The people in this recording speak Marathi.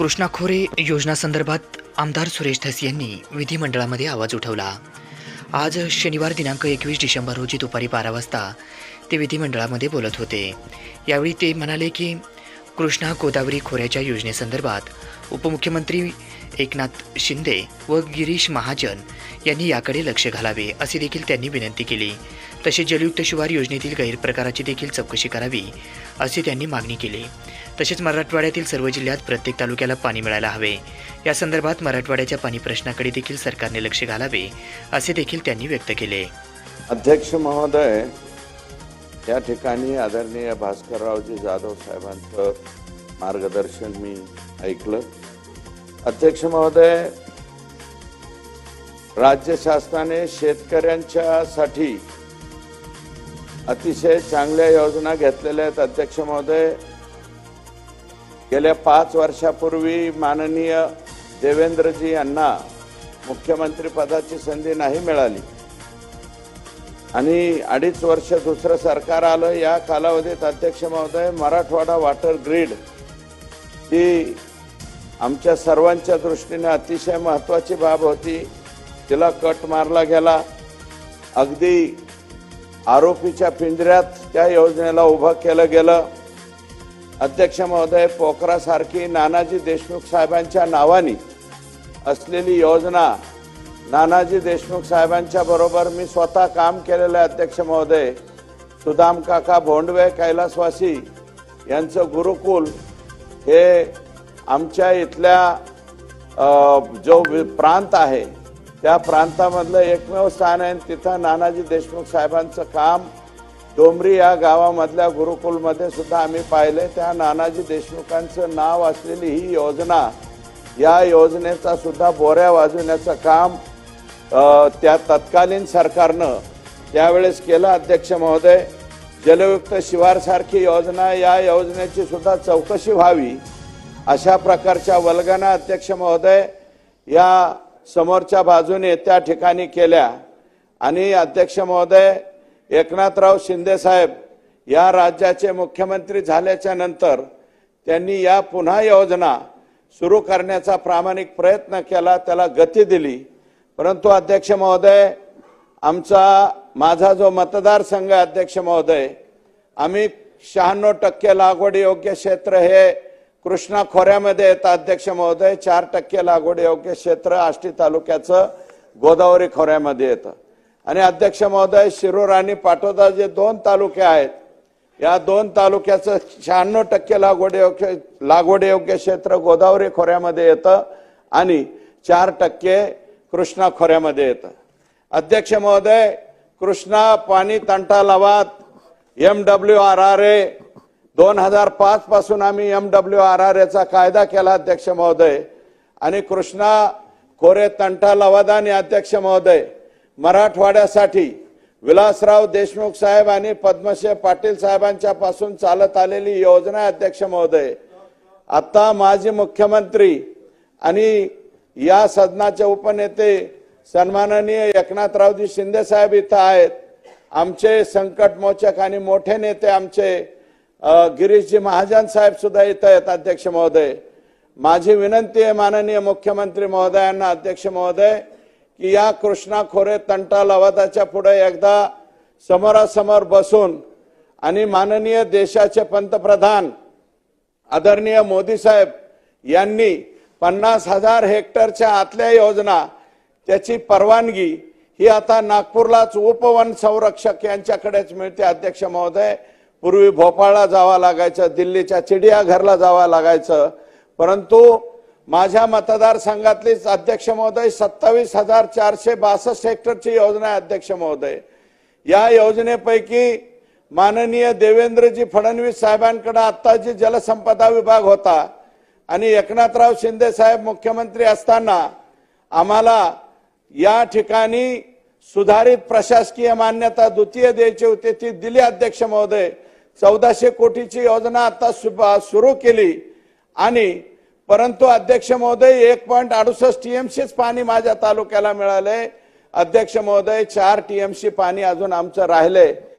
कृष्णा खोरे योजनासंदर्भात आमदार सुरेश धस यांनी विधिमंडळामध्ये आवाज उठवला. आज शनिवार दिनांक एकवीस डिसेंबर रोजी दुपारी बारा वाजता ते विधिमंडळामध्ये बोलत होते. यावेळी ते म्हणाले की कृष्णा गोदावरी खोऱ्याच्या योजनेसंदर्भात उपमुख्यमंत्री एकनाथ शिंदे व गिरीश महाजन यांनी याकडे लक्ष घालावे असे देखील त्यांनी विनंती केली. तसेच जलयुक्त शिवार योजनेतील गैरप्रकाराची देखील चौकशी करावी असे त्यांनी मागणी केली. तसेच मराठवाड्यातील सर्व जिल्ह्यात प्रत्येक तालुक्याला पाणी मिळायला हवे. या संदर्भात मराठवाड्याच्या पाणी प्रश्नाकडे देखील सरकारने लक्ष घालावे असे देखील त्यांनी व्यक्त केले. अध्यक्ष महोदय या ठिकाणी आदरणीय भास्कररावजी जाधव साहेबांचं मार्गदर्शन मी ऐकलं. अध्यक्ष महोदय राज्य शासनाने शेतकऱ्यांच्या साठी अतिशय चांगल्या योजना घेतलेल्या आहेत अध्यक्ष महोदय. गेल्या पाच वर्षापूर्वी माननीय देवेंद्रजी यांना मुख्यमंत्रीपदाची संधी नाही मिळाली. आणि अडीच वर्ष दुसरं सरकार आलं या कालावधीत अध्यक्ष महोदय मराठवाडा वॉटर ग्रीड ही आमच्या सर्वांच्या दृष्टीने अतिशय महत्त्वाची बाब होती. तिला कट मारला गेला. अगदी आरोपीच्या पिंजऱ्यात त्या योजनेला उभं केलं गेलं. अध्यक्ष महोदय पोखरासारखी नानाजी देशमुख साहेबांच्या नावानी असलेली योजना नानाजी देशमुख साहेबांच्या बरोबर मी स्वतः काम केलेलं आहे अध्यक्ष महोदय. सुदाम काका भोंडवे कैलासवासी यांचं गुरुकुल हे आमच्या इथल्या जो वि- प्रांत आहे त्या प्रांतामधलं एकमेव स्थान आहे तिथं नानाजी देशमुख साहेबांचं काम डोंबरी या गावामधल्या गुरुकुलमध्ये सुद्धा आम्ही पाहिले त्या नानाजी देशमुखांचं नाव असलेली ही योजना या योजनेचा सुद्धा बोऱ्या वाजवण्याचं काम त्या तत्कालीन सरकारनं त्यावेळेस केलं. अध्यक्ष महोदय जलयुक्त शिवारसारखी योजना या योजनेची सुद्धा चौकशी व्हावी अशा प्रकारच्या वल्गना अध्यक्ष महोदय या समोरच्या बाजूने त्या ठिकाणी केल्या. आणि अध्यक्ष महोदय एकनाथराव शिंदेसाहेब या राज्याचे मुख्यमंत्री झाल्याच्यानंतर त्यांनी या पुन्हा योजना सुरू करण्याचा प्रामाणिक प्रयत्न केला त्याला गती दिली. परंतु अध्यक्ष महोदय आमचा माझा जो मतदारसंघ आहे अध्यक्ष महोदय आम्ही शहाण्णव टक्के लागवड योग्य क्षेत्र हे कृष्णा खोऱ्यामध्ये येतं अध्यक्ष महोदय चार टक्के लागवड योग्य क्षेत्र आष्टी तालुक्याचं गोदावरी खोऱ्यामध्ये येतं. आणि अध्यक्ष महोदय शिरूर आणि पाटोदा जे दोन तालुके आहेत या दोन तालुक्याचं शहाण्णव टक्के लागवड योग्य लागवड योग्य क्षेत्र गोदावरी खोऱ्यामध्ये येतं आणि चार टक्के कृष्णा खोऱ्यामध्ये येतं. अध्यक्ष महोदय कृष्णा पाणी तंटा लवाद M W R R A दोन हजार पाच पासून आम्ही एम डब्ल्यू आर आर एचा कायदा केला अध्यक्ष महोदय. आणि कृष्णा खोरे तंटा लवादानी अध्यक्ष महोदय मराठवाड्यासाठी विलासराव देशमुख साहेब आणि पद्मश्री पाटील साहेबांच्या पासून चालत आलेली योजना अध्यक्ष महोदय. आता माजी मुख्यमंत्री आणि या सदनाचे उपनेते सन्माननीय एकनाथरावजी शिंदे साहेब इथं आहेत. आमचे संकटमोचक आणि मोठे नेते आमचे गिरीशजी महाजन साहेब सुद्धा इथं आहेत अध्यक्ष महोदय. माझी विनंती आहे माननीय मुख्यमंत्री महोदयांना अध्यक्ष महोदय की या कृष्णा खोरे तंटा लवादाच्या पुढे एकदा समोरासमोर बसून आणि माननीय देशाचे पंतप्रधान आदरणीय मोदी साहेब यांनी पन्नास हजार हेक्टरच्या आतल्या योजना त्याची परवानगी ही आता नागपूरलाच उपवन संरक्षक यांच्याकडेच मिळते. अध्यक्ष महोदय पूर्वी भोपाळला जावं लागायचं दिल्लीच्या चिडियाघरला जावं लागायचं. परंतु माझ्या मतदारसंघातलीच अध्यक्ष महोदय सत्तावीस हजार चारशे बासष्ट हेक्टरची योजना आहे अध्यक्ष महोदय. या योजनेपैकी माननीय देवेंद्रजी फडणवीस साहेबांकडे आत्ता जी जलसंपदा विभाग होता आणि एकनाथराव शिंदे साहेब मुख्यमंत्री असताना आम्हाला या ठिकाणी सुधारित प्रशासकीय मान्यता द्वितीय द्यायची होती ती दिली अध्यक्ष महोदय. चौदाशे कोटीची योजना आता सुरू केली आणि परंतु अध्यक्ष महोदय एक पॉईंट अडुसष्ट टीएमसीच पाणी माझ्या तालुक्याला मिळालंय. अध्यक्ष महोदय चार टीएमसी पाणी अजून आमचं राहिलंय.